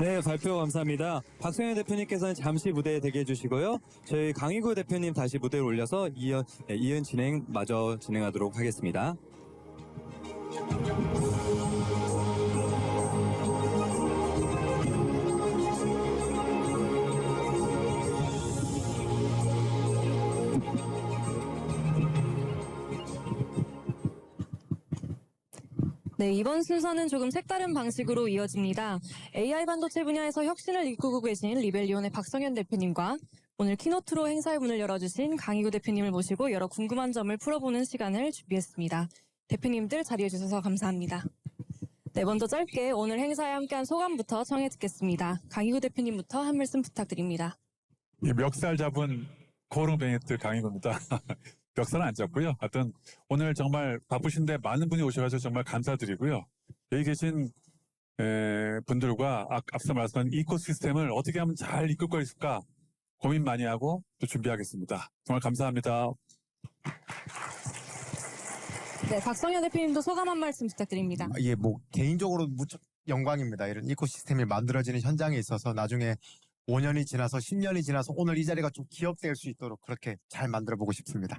네, 발표 감사합니다. 박성현 대표님께서는 잠시 무대에 대기해 주시고요. 저희 강희구 대표님 다시 무대에 올려서 이은, 네, 이은 진행 마저 진행하도록 하겠습니다. 네, 이번 순서는 조금 색다른 방식으로 이어집니다. AI 반도체 분야에서 혁신을 이끌고 계신 리벨리온의 박성현 대표님과 오늘 키노트로 행사의 문을 열어주신 강희구 대표님을 모시고 여러 궁금한 점을 풀어보는 시간을 준비했습니다. 대표님들 자리해 주셔서 감사합니다. 네, 먼저 짧게 오늘 행사에 함께한 소감부터 청해 듣겠습니다. 강희구 대표님부터 한 말씀 부탁드립니다. 이 멱살 잡은 코롱 베네트 강의입니다. 멱살은 안 잡고요. 하여튼 오늘 정말 바쁘신데 많은 분이 오셔가지고 정말 감사드리고요. 여기 계신 에, 분들과 앞, 앞서 말씀한 이코시스템을 어떻게 하면 잘 이끌 거 있을까 고민 많이 하고 또 준비하겠습니다. 정말 감사합니다. 네, 박성현 대표님도 소감 한 말씀 부탁드립니다. 아, 예, 뭐 개인적으로 무척 영광입니다. 이런 이코시스템이 만들어지는 현장에 있어서 나중에 5년이 지나서 10년이 지나서 오늘 이 자리가 좀 기억될 수 있도록 그렇게 잘 만들어 보고 싶습니다.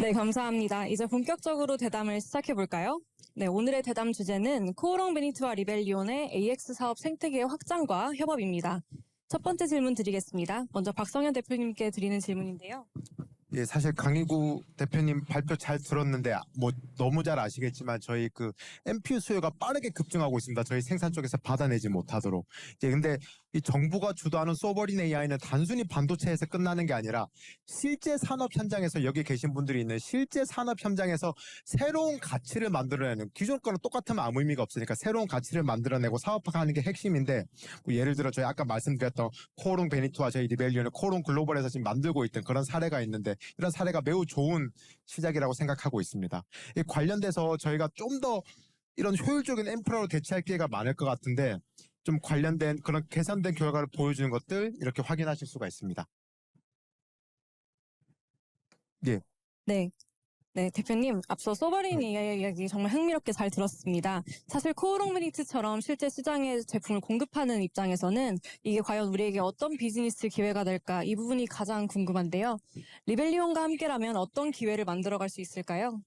네, 감사합니다. 이제 본격적으로 대담을 시작해 볼까요? 네, 오늘의 대담 주제는 코오롱 베니트와 리벨리온의 AX 사업 생태계 확장과 협업입니다. 첫 번째 질문 드리겠습니다. 먼저 박성현 대표님께 드리는 질문인데요. 예, 사실 강희구 대표님 발표 잘 들었는데 아, 뭐 너무 잘 아시겠지만 저희 그 MPU 수요가 빠르게 급증하고 있습니다. 저희 생산 쪽에서 받아내지 못하도록. 이제 근데 이 정부가 주도하는 소버린 AI는 단순히 반도체에서 끝나는 게 아니라 실제 산업 현장에서 여기 계신 분들이 있는 실제 산업 현장에서 새로운 가치를 만들어내는 기존 거랑 똑같으면 아무 의미가 없으니까 새로운 가치를 만들어내고 사업화하는 게 핵심인데 뭐 예를 들어 저희 아까 말씀드렸던 코롱 베니토와 저희 리벨리온을 코롱 글로벌에서 지금 만들고 있던 그런 사례가 있는데 이런 사례가 매우 좋은 시작이라고 생각하고 있습니다. 이 관련돼서 저희가 좀더 이런 효율적인 인프라로 대체할 기회가 많을 것 같은데 좀 관련된 그런 개선된 결과를 보여주는 것들 이렇게 확인하실 수가 있습니다. 네. 네, 대표님, 앞서 소버린 AI 이야기 정말 흥미롭게 잘 들었습니다. 사실 코오롱 베니트처럼 실제 시장에 제품을 공급하는 입장에서는 이게 과연 우리에게 어떤 비즈니스 기회가 될까 이 부분이 가장 궁금한데요. 리벨리온과 함께라면 어떤 기회를 만들어갈 수 있을까요?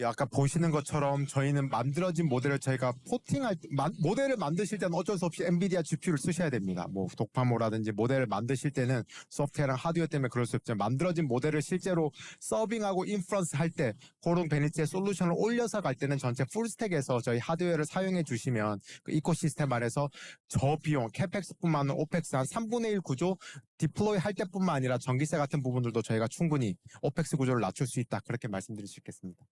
예, 아까 보시는 것처럼 저희는 만들어진 모델을 저희가 포팅할 모델을 만드실 때는 어쩔 수 없이 엔비디아 GPU를 쓰셔야 됩니다. 뭐 독파모라든지 모델을 만드실 때는 소프트웨어랑 하드웨어 때문에 그럴 수 없지만 만들어진 모델을 실제로 서빙하고 인프런스 할 때 그런 베니츠의 솔루션을 올려서 갈 때는 전체 풀스택에서 저희 하드웨어를 사용해 주시면 그 이코시스템 안에서 저 비용 캐펙스뿐만 아니라 오펙스 한 3분의 1 구조 디플로이 할 때뿐만 아니라 전기세 같은 부분들도 저희가 충분히 오펙스 구조를 낮출 수 있다 그렇게 말씀드릴 수 있겠습니다.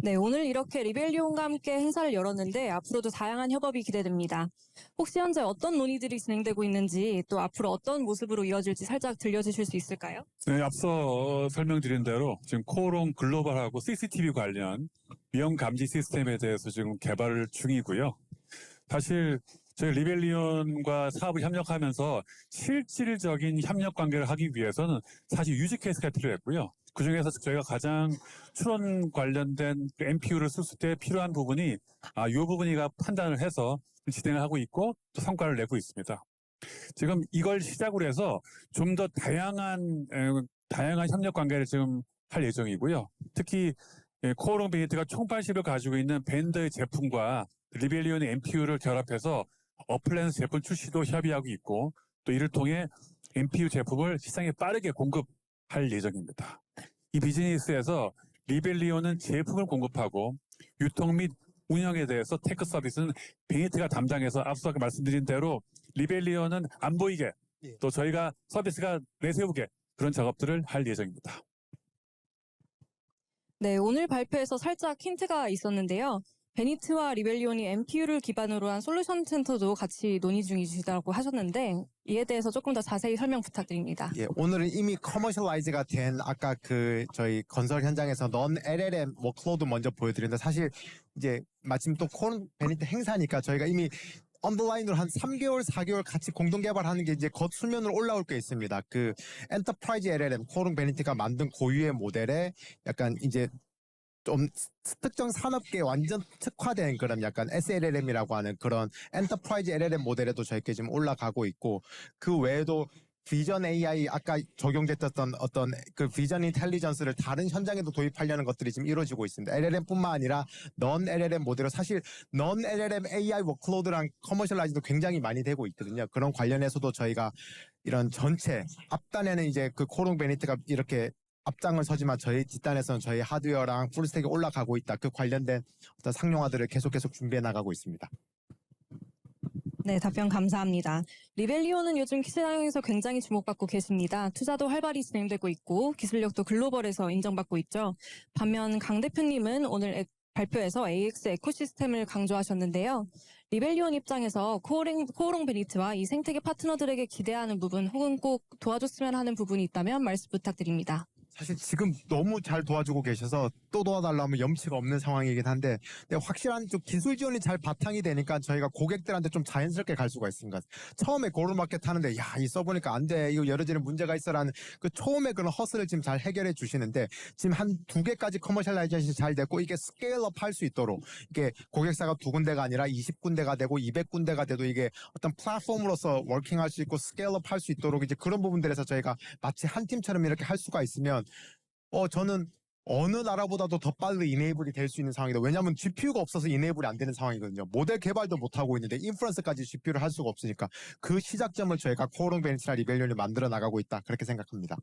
네, 오늘 이렇게 리벨리온과 함께 행사를 열었는데 앞으로도 다양한 협업이 기대됩니다. 혹시 현재 어떤 논의들이 진행되고 있는지 또 앞으로 어떤 모습으로 이어질지 살짝 들려주실 수 있을까요? 네, 앞서 설명드린 대로 지금 코롱 글로벌하고 CCTV 관련 위험 감지 시스템에 대해서 지금 개발 중이고요. 사실 저희 리벨리온과 사업을 협력하면서 실질적인 협력 관계를 하기 위해서는 사실 유지 케이스가 필요했고요. 그 중에서 저희가 가장 추론 관련된 MPU를 쓸때 필요한 부분이 아, 이 부분이가 판단을 해서 진행을 하고 있고 또 성과를 내고 있습니다. 지금 이걸 시작으로 해서 좀 더 다양한 에, 다양한 협력 관계를 지금 할 예정이고요. 특히 예, 코오롱 베이트가 총판시를 가지고 있는 밴드의 제품과 리벨리온의 MPU를 결합해서 어플랜스 제품 출시도 협의하고 있고 또 이를 통해 MPU 제품을 시장에 빠르게 공급 할 예정입니다. 이 비즈니스에서 리벨리온은 제품을 공급하고 유통 및 운영에 대해서 테크 서비스는 베이트가 담당해서 앞서 말씀드린 대로 리벨리온은 안 보이게 예. 또 저희가 서비스가 내세우게 그런 작업들을 할 예정입니다. 네, 오늘 발표에서 살짝 힌트가 있었는데요. 베니트와 리벨리온이 MPU를 기반으로 한 솔루션 센터도 같이 논의 중이시다고 하셨는데 이에 대해서 조금 더 자세히 설명 부탁드립니다. 예, 오늘은 이미 커머셜라이즈가 된 아까 그 저희 건설 현장에서 넌 LLM 워크로드 먼저 보여드렸는데 사실 이제 마침 또 코론 베니트 행사니까 저희가 이미 언더라인으로 한 3개월, 4개월 같이 공동 개발하는 게 이제 겉 수면으로 올라올 게 있습니다. 그 엔터프라이즈 LLM 코론 베니트가 만든 고유의 모델에 약간 이제 좀 특정 산업계에 완전 특화된 그런 약간 SLLM이라고 하는 그런 엔터프라이즈 LLM 모델에도 저희께 지금 올라가고 있고 그 외에도 비전 AI 아까 적용됐던 어떤 그 비전 인텔리전스를 다른 현장에도 도입하려는 것들이 지금 이루어지고 있습니다. LLM뿐만 아니라 넌 LLM 모델로 사실 넌 LLM AI 워크로드랑 커머셜라이즈도 굉장히 많이 되고 있거든요. 그런 관련해서도 저희가 이런 전체 앞단에는 이제 그 코롱 베니트가 이렇게 앞장을 서지만 저희 뒷단에서는 저희 하드웨어랑 풀스택이 올라가고 있다. 그 관련된 어떤 상용화들을 계속 계속 준비해 나가고 있습니다. 네, 답변 감사합니다. 리벨리오는 요즘 시장에서 굉장히 주목받고 계십니다. 투자도 활발히 진행되고 있고 기술력도 글로벌에서 인정받고 있죠. 반면 강 대표님은 오늘 에- 발표에서 AX 에코시스템을 강조하셨는데요. 리벨리온 입장에서 코오링, 코오롱 베니트와 이 생태계 파트너들에게 기대하는 부분 혹은 꼭 도와줬으면 하는 부분이 있다면 말씀 부탁드립니다. 사실 지금 너무 잘 도와주고 계셔서 또 도와달라면 염치가 없는 상황이긴 한데 근데 확실한 좀 기술 지원이 잘 바탕이 되니까 저희가 고객들한테 좀 자연스럽게 갈 수가 있습니다. 처음에 고르마켓 하는데 야 이 써보니까 안 돼 이거 여러 가지 문제가 있어라는 그 처음에 그런 허스를 지금 잘 해결해 주시는데 지금 한 두 개까지 커머셜라이제이션이 잘 됐고 이게 스케일업 할 수 있도록 이게 고객사가 두 군데가 아니라 20군데가 되고 200군데가 돼도 이게 어떤 플랫폼으로서 워킹할 수 있고 스케일업 할 수 있도록 이제 그런 부분들에서 저희가 마치 한 팀처럼 이렇게 할 수가 있으면 어 저는 어느 나라보다도 더 빨리 이네이블이 될 수 있는 상황이다. 왜냐하면 GPU가 없어서 이네이블이 안 되는 상황이거든요. 모델 개발도 못 하고 있는데 인프런스까지 GPU를 할 수가 없으니까 그 시작점을 저희가 코오롱 베니스나 리벨리온이 만들어 나가고 있다. 그렇게 생각합니다.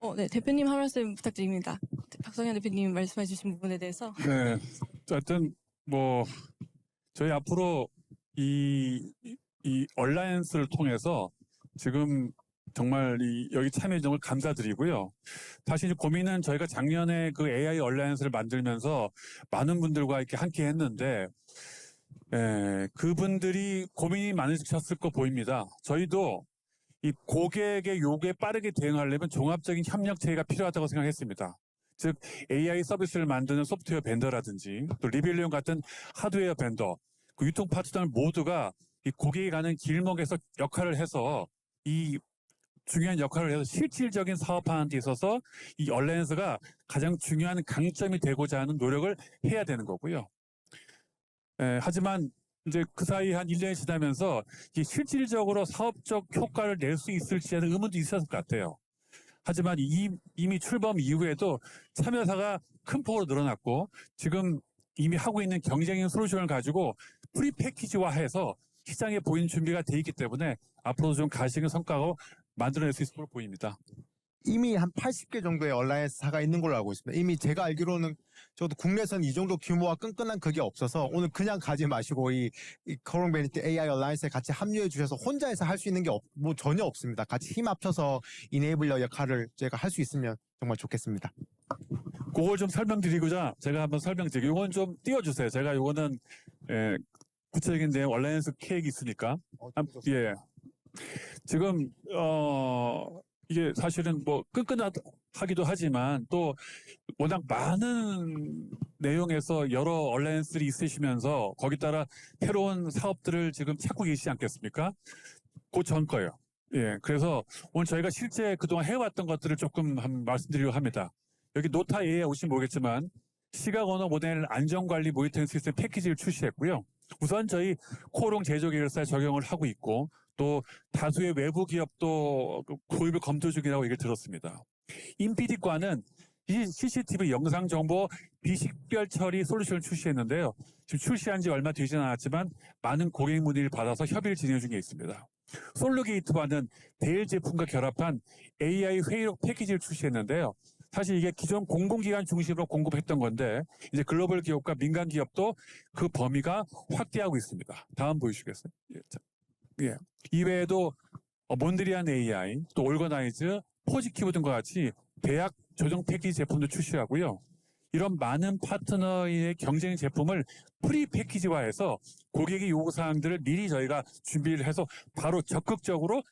어, 네, 대표님 한 말씀 부탁드립니다. 박성현 대표님 말씀해 주신 부분에 대해서. 네. 하여튼 뭐 저희 앞으로 이, 이- 이 얼라이언스를 통해서 지금 정말 이 여기 참여해 주는 걸 감사드리고요. 이제 고민은 저희가 작년에 그 AI 얼라이언스를 만들면서 많은 분들과 이렇게 함께 했는데 예, 그분들이 고민이 많으셨을 거 보입니다. 저희도 이 고객의 요구에 빠르게 대응하려면 종합적인 협력 체계가 필요하다고 생각했습니다. 즉 AI 서비스를 만드는 소프트웨어 벤더라든지 또 리빌리온 같은 하드웨어 벤더, 그 유통 파트너들 모두가 이 고객이 가는 길목에서 역할을 해서 이 중요한 역할을 해서 실질적인 사업하는 데 있어서 이 얼라이언스가 가장 중요한 강점이 되고자 하는 노력을 해야 되는 거고요. 에, 하지만 이제 그 사이 한 1년이 지나면서 이 실질적으로 사업적 효과를 낼 수 있을지 하는 의문도 있었을 것 같아요. 하지만 이, 이미 출범 이후에도 참여사가 큰 폭으로 늘어났고 지금 이미 하고 있는 경쟁인 솔루션을 가지고 프리 패키지화해서 시장에 보이는 준비가 돼 있기 때문에 앞으로도 좀 가시적인 성과가 만들어낼 수 있을 걸로 보입니다. 이미 한 80개 정도의 얼라이언스사가 있는 걸로 알고 있습니다. 이미 제가 알기로는 저도 국내에서는 이 정도 규모와 끈끈한 그게 없어서 오늘 그냥 가지 마시고 이, 이 코롱 베니티 AI 얼라이언스에 같이 합류해 주셔서 혼자서 할 수 있는 게뭐 전혀 없습니다. 같이 힘 합쳐서 이네이블러 역할을 제가 할 수 있으면 정말 좋겠습니다. 그걸 좀 설명드리고자 제가 한번 설명드리고 이건 좀 띄워주세요. 제가 이거는 예, 구체적인데 얼라이언스 케이크 있으니까 한- 예. 지금 어 이게 사실은 뭐 끈끈하기도 하지만 또 워낙 많은 내용에서 여러 얼라이언스들이 있으시면서 거기 따라 새로운 사업들을 지금 찾고 계시지 않겠습니까? 그 전 거예요. 예. 그래서 오늘 저희가 실제 그동안 해왔던 것들을 조금 한 말씀드리려고 합니다. 여기 노타 A에 오시면 모르겠지만 시각 언어 모델 안전관리 모니터링 시스템 패키지를 출시했고요. 우선 저희 코롱 제조 계열사에 적용을 하고 있고 또 다수의 외부 기업도 그 도입을 검토 중이라고 얘기를 들었습니다. 인피디과는 이 CCTV 영상 정보 비식별 처리 솔루션을 출시했는데요. 지금 출시한 지 얼마 되지는 않았지만 많은 고객 문의를 받아서 협의를 진행 중에 있습니다. 솔루게이트와는 데일 제품과 결합한 AI 회의록 패키지를 출시했는데요. 사실 이게 기존 공공기관 중심으로 공급했던 건데 이제 글로벌 기업과 민간 기업도 그 범위가 확대하고 있습니다. 다음 보여주시겠어요? 예, 자, 예. 이외에도 어, 몬드리안 AI, 또 올거나이즈, 포지키브 등과 같이 대학 조정 패키지 제품도 출시하고요. 이런 많은 파트너의 경쟁 제품을 프리 패키지화해서 고객의 요구 사항들을 미리 저희가 준비를 해서 바로 적극적으로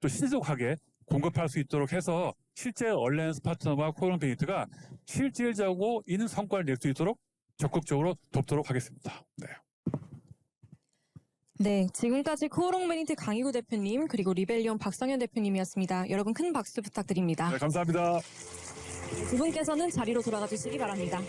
또 신속하게 공급할 수 있도록 해서 실제 얼라이언스 파트너와 코론 베이트가 실질적으로 있는 성과를 낼 수 있도록 적극적으로 돕도록 하겠습니다. 네. 네, 지금까지 코오롱 베니트 강희구 대표님 그리고 리벨리온 박성현 대표님이었습니다. 여러분 큰 박수 부탁드립니다. 네, 감사합니다. 두 분께서는 자리로 돌아가 주시기 바랍니다.